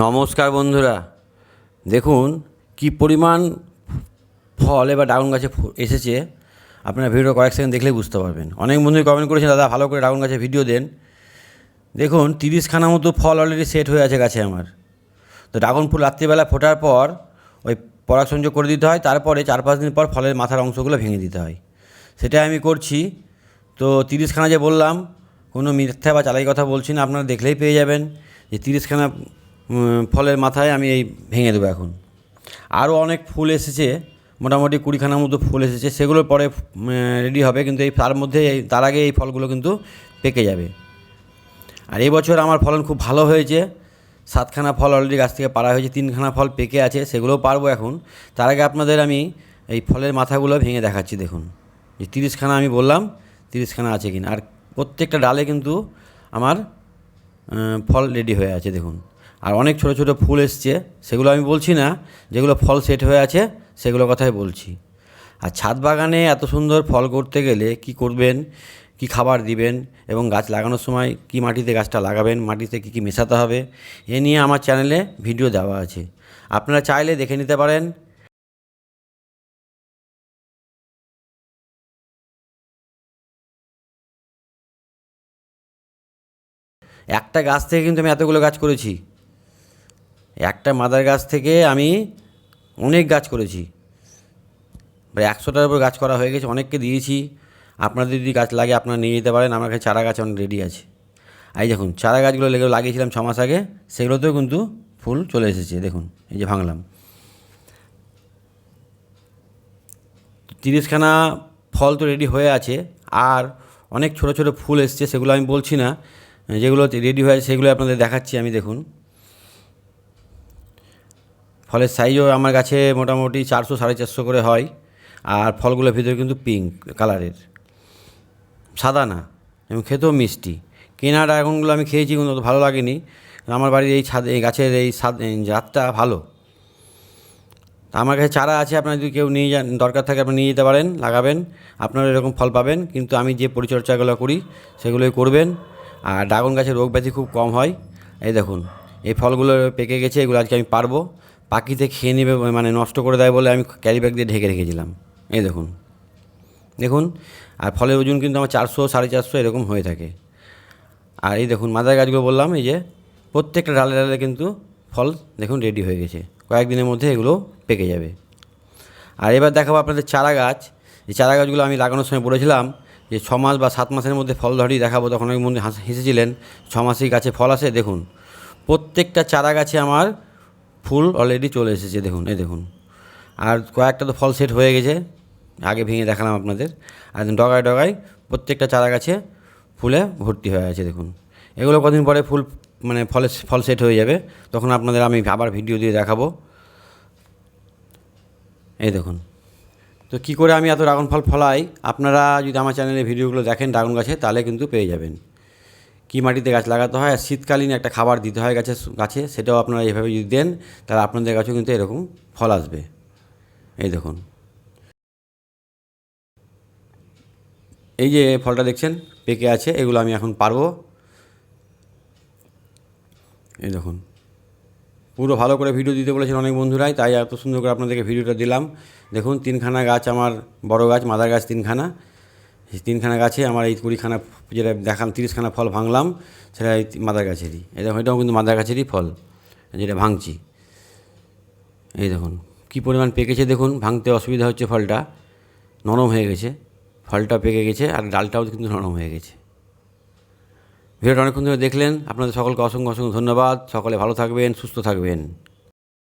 নমস্কার বন্ধুরা। দেখুন কি পরিমাণ ফল এবার ড্রাগন গাছে এসেছে। আপনারা ভিডিও কয়েক সেকেন্ড দেখলেই বুঝতে পারবেন। অনেক বন্ধুই কমেন্ট করেছেন, দাদা, ভালো করে ড্রাগন গাছে ভিডিও দেন। দেখুন, তিরিশখানা মতো ফল অলরেডি সেট হয়ে আছে গাছে আমার। তো ড্রাগন ফুল রাত্রিবেলা ফোটার পর ওই পরাগ সংযোগ করে দিতে হয়। তারপরে চার পাঁচ দিন পর ফলের মাথার অংশগুলো ভেঙে দিতে হয়। সেটাই আমি করছি। তো তিরিশখানা যে বললাম, কোনো মিথ্যা বা চালাই কথা বলছি না। আপনারা দেখলেই পেয়ে যাবেন যে তিরিশখানা ফলের মাথায় আমি এই ভেঙে দেবো এখন। আরও অনেক ফুল এসেছে, মোটামুটি কুড়িখানার মতো ফুল এসেছে, সেগুলো পরে রেডি হবে, কিন্তু এই তার মধ্যে তার আগে এই ফলগুলো কিন্তু পেকে যাবে। আর এই বছর আমার ফলন খুব ভালো হয়েছে, সাতখানা ফল অলরেডি গাছ থেকে পাড়া হয়েছে, তিনখানা ফল পেকে আছে, সেগুলোও পারব এখন। তার আগে আপনাদের আমি এই ফলের মাথাগুলো ভেঙে দেখাচ্ছি, দেখুন। যে তিরিশখানা আমি বললাম, তিরিশখানা আছে কিনা। আর প্রত্যেকটা ডালে কিন্তু আমার ফল রেডি হয়ে আছে, দেখুন। আর অনেক ছোট ছোট ফুল এসছে, সেগুলো আমি বলছি না, যেগুলো ফল সেট হয়ে আছে সেগুলো কথাই বলছি। আর ছাদ বাগানে এত সুন্দর ফল করতে গেলে কি করবেন, কি খাবার দিবেন, এবং গাছ লাগানোর সময় কি মাটিতে গাছটা লাগাবেন, মাটিতে কী কী মেশাতে হবে, এ নিয়ে আমার চ্যানেলে ভিডিও দেওয়া আছে। আপনারা চাইলে দেখে নিতে পারেন। একটা গাছ থেকে কিন্তু আমি এতগুলো গাছ করেছি। একটা মাদার গাছ থেকে আমি অনেক গাছ করেছি। প্রায় একশোটার উপর গাছ করা হয়ে গেছে, অনেককে দিয়েছি। আপনাদের যদি গাছ লাগে, আপনারা নিয়ে যেতে পারেন। আমার কাছে চারা গাছ অনেক রেডি আছে। এই দেখুন, চারা গাছগুলো লেগে লাগিয়েছিলাম ছ মাস আগে, সেগুলোতেও কিন্তু ফুল চলে এসেছে। দেখুন, এই যে ভাঙলাম। তিরিশখানা ফল তো রেডি হয়ে আছে, আর অনেক ছোট ছোট ফুল এসছে, সেগুলো আমি বলছি না। যেগুলো রেডি হয়ে আছে সেগুলো আপনাদের দেখাচ্ছি আমি, দেখুন। ফলের সাইজও আমার কাছে মোটামুটি চারশো সাড়ে চারশো করে হয়। আর ফলগুলোর ভিতরে কিন্তু পিঙ্ক কালারের সাদা না, এবং খেতেও মিষ্টি। কেনা ড্রাগনগুলো আমি খেয়েছি কিন্তু ভালো লাগেনি। আমার বাড়ির এই ছাদ, এই গাছের এই স্বাদ জাতটা ভালো। আমার কাছে চারা আছে, আপনারা যদি কেউ নিয়ে যান, দরকার থাকে আপনি নিয়ে যেতে পারেন, লাগাবেন, আপনারা এরকম ফল পাবেন। কিন্তু আমি যে পরিচর্যাগুলো করি, সেগুলোই করবেন। আর ড্রাগন গাছের রোগ ব্যাধি খুব কম হয়। এই দেখুন, এই ফলগুলো পেকে গেছে, এগুলো আজকে আমি পারব। পাখিতে খেয়ে নেবে মানে নষ্ট করে দেয় বলে আমি ক্যারি ব্যাগ দিয়ে ঢেকে রেখেছিলাম। এই দেখুন। দেখুন, আর ফলের ওজন কিন্তু আমার চারশো, সাড়ে চারশো এরকম হয়ে থাকে। আর এই দেখুন, মাদার গাছগুলো বললাম, এই যে প্রত্যেকটা ডালে ডালে কিন্তু ফল দেখুন রেডি হয়ে গেছে। কয়েকদিনের মধ্যে এগুলো পেকে যাবে। আর এবার দেখাবো আপনাদের চারা গাছ। এই চারা গাছগুলো আমি লাগানোর সময় বলেছিলাম যে ছ মাস বা সাত মাসের মধ্যে ফল ধরেই দেখাবো। তখন অনেক মধ্যে হেসেছিলেন, ছ মাসেই গাছে ফল আসে। দেখুন, প্রত্যেকটা চারা গাছে আমার ফুল অলরেডি চলে এসেছে, দেখুন, এই দেখুন। আর কয়েকটা তো ফল সেট হয়ে গেছে, আগে ভেঙে দেখালাম আপনাদের। আর ডগায় ডগায় প্রত্যেকটা চারা গাছে ফুলে ভর্তি হয়ে আছে, দেখুন। এগুলো কদিন পরে ফুল মানে ফলে, ফল সেট হয়ে যাবে। তখন আপনাদের আমি আবার ভিডিও দিয়ে দেখাবো। এই দেখুন। তো কী করে আমি এত ড্রাগন ফল ফলাই? আপনারা যদি আমার চ্যানেলে ভিডিওগুলো দেখেন ড্রাগন গাছে, তাহলে কিন্তু পেয়ে যাবেন। কী মাটিতে গাছ লাগাতে হয় আর শীতকালীন একটা খাবার দিতে হয় গাছে গাছে, সেটাও আপনারা এইভাবে যদি দেন, তাহলে আপনাদের গাছেও কিন্তু এরকম ফল আসবে। এই দেখুন। এই যে ফলটা দেখছেন, পেকে আছে, এগুলো আমি এখন পারব। এই দেখুন। পুরো ভালো করে ভিডিও দিতে বলেছেন অনেক বন্ধুরাই, তাই এত সুন্দর করে আপনাদেরকে ভিডিওটা দিলাম। দেখুন, তিনখানা গাছ, আমার বড় গাছ, মাদার গাছ তিনখানা। তিনখানা গাছে আমার এই কুড়িখানা যেটা দেখালাম তিরিশখানা ফল ভাঙলাম, সেটা এই মাদার গাছেরই। এই দেখুন, এটাও কিন্তু মাদার গাছেরই ফল, যেটা ভাঙছি। এই দেখুন, কী পরিমাণ পেকেছে দেখুন, ভাঙতে অসুবিধা হচ্ছে ফলটা। নরম হয়ে গেছে, ফলটা পেকে গেছে, আর ডালটাও কিন্তু নরম হয়ে গেছে। ভিডিওটা অনেকক্ষণ ধরে দেখলেন, আপনাদের সকলকে অসংখ্য অসংখ্য ধন্যবাদ। সকলে ভালো থাকবেন, সুস্থ থাকবেন।